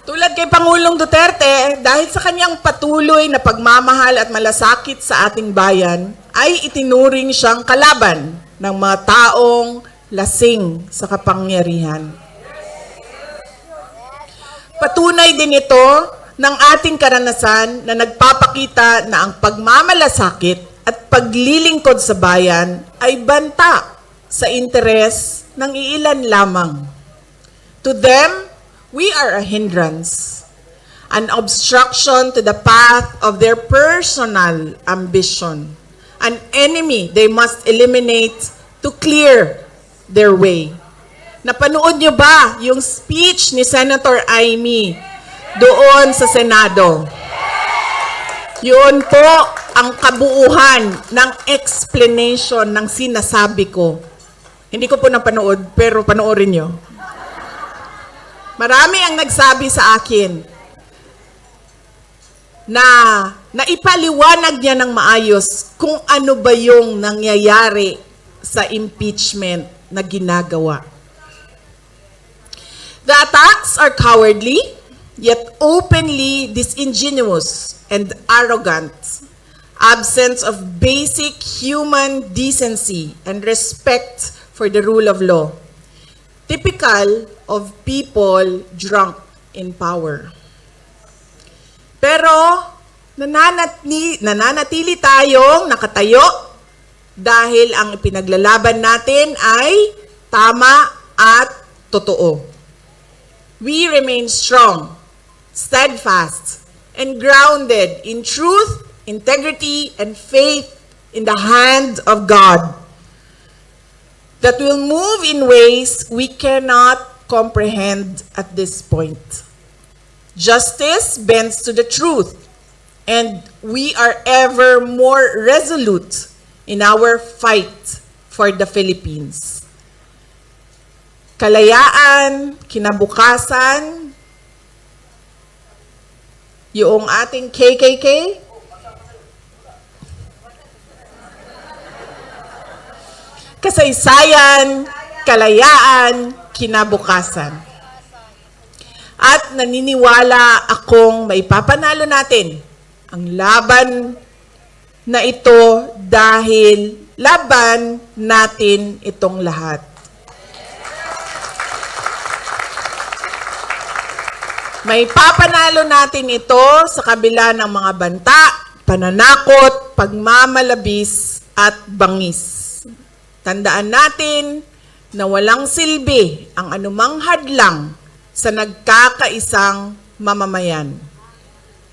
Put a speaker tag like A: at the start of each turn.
A: Tulad kay Pangulong Duterte, dahil sa kanyang patuloy na pagmamahal at malasakit sa ating bayan, ay itinuring siyang kalaban ng mga taong lasing sa kapangyarihan. Patunay din ito ng ating karanasan na nagpapakita na ang pagmamalasakit at paglilingkod sa bayan ay banta sa interes ng iilan lamang. To them, we are a hindrance, an obstruction to the path of their personal ambition, an enemy they must eliminate to clear their way. Napanood niyo ba yung speech ni Senator Amy doon sa Senado? Yun po ang kabuuhan ng explanation ng sinasabi ko. Hindi ko po napanood, pero panoorin niyo. Marami ang nagsabi sa akin na naipaliwanag niya ng maayos kung ano ba yung nangyayari sa impeachment na ginagawa. The attacks are cowardly, yet openly disingenuous and arrogant. Absence of basic human decency and respect for the rule of law. Typical of people drunk in power. Pero nananatili, nananatili tayong nakatayo dahil ang ipinaglalaban natin ay tama at totoo. We remain strong, steadfast, and grounded in truth, integrity, and faith in the hand of God that will move in ways we cannot comprehend at this point. Justice bends to the truth, and we are ever more resolute in our fight for the Philippines. Kalayaan, kinabukasan, yung ating KKK, kasaysayan, kalayaan, kinabukasan. At naniniwala akong maipapanalo natin ang laban na ito dahil laban natin itong lahat. May papanalo natin ito sa kabila ng mga banta, pananakot, pagmamalabis at bangis. Tandaan natin na walang silbi ang anumang hadlang sa nagkakaisang mamamayan.